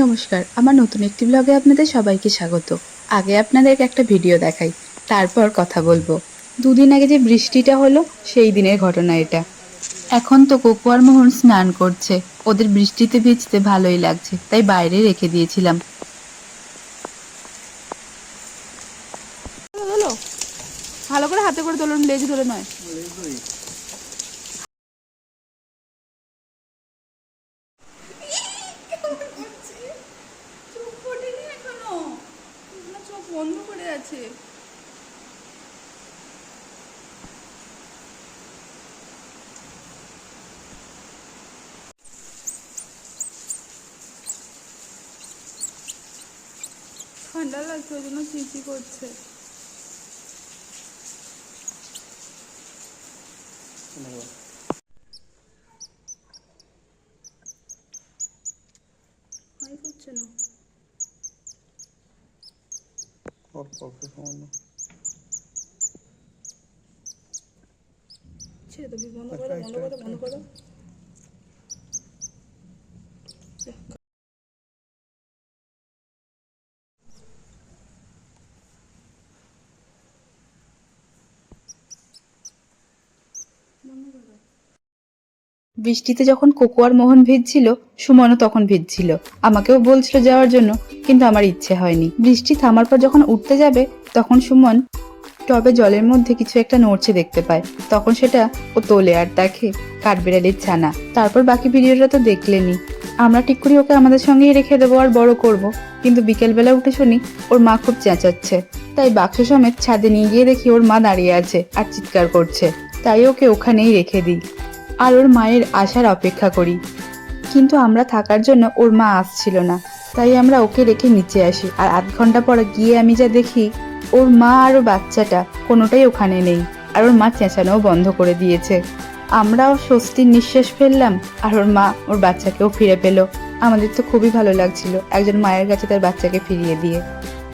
নমস্কার, আমার নতুন একটি ব্লগে আপনাদের সবাইকে স্বাগত। আগে আপনাদেরকে একটা ভিডিও দেখাই, তারপর কথা বলব। দুদিন আগে যে বৃষ্টিটা হলো, সেই দিনের ঘটনা এটা। এখন তো কোকুয়ার মোহন স্নান করছে, ওদের বৃষ্টিতে ভিজতে ভালোই লাগছে, তাই বাইরে রেখে দিয়েছিলাম। ভালো করে হাতে করে তোলুন, লেজ ধরে নয়। আছে। ঠান্ডা লাগছে ওই জন্য চিচি করছে। করছে না। অল্প অল্প সামান্য ছেড়ে দেবি বন্ধ করো বন্ধ করো বন্ধ করো বৃষ্টিতে যখন কোকোয়ার মোহন ভিজছিল, সুমনও তখন ভিজছিল। আমাকেও বলছিল যাওয়ার জন্য, কিন্তু আমার ইচ্ছে হয়নি। বৃষ্টি থামার পর যখন উঠতে যাবে, তখন সুমন টবে জলের মধ্যে কিছু একটা নড়ছে দেখতে পায়। তখন সেটা ও তোলে আর দেখে কাঠবিড়ালির ছানা। তারপর বাকি ভিডিওটা তো দেখলেনি আমরা ঠিক করি ওকে আমাদের সঙ্গেই রেখে দেবো আর বড় করব। কিন্তু বিকেলবেলা উঠে শুনি, ওর মা খুব চেঁচাচ্ছে। তাই বাক্স সমেত ছাদে নিয়ে গিয়ে দেখি ওর মা দাঁড়িয়ে আছে আর চিৎকার করছে। তাই ওকে ওখানেই রেখে দিই। আর ওর মায়ের আসার অপেক্ষা করি। কিন্তু আমরা থাকার জন্য ওর মা আসছিল না। তাই আমরা ওকে রেখে নিচে আসি আর আধ ঘণ্টা পরে গিয়ে আমি যা দেখি, ওর মা আর ওর বাচ্চাটা কোনোটাই ওখানে নেই আর ওর মা চেঁচানোও বন্ধ করে দিয়েছে। আমরাও স্বস্তির নিঃশ্বাস ফেললাম আর ওর মা ওর বাচ্চাকেও ফিরে পেল। আমাদের তো খুবই ভালো লাগছিল একজন মায়ের কাছে তার বাচ্চাকে ফিরিয়ে দিয়ে।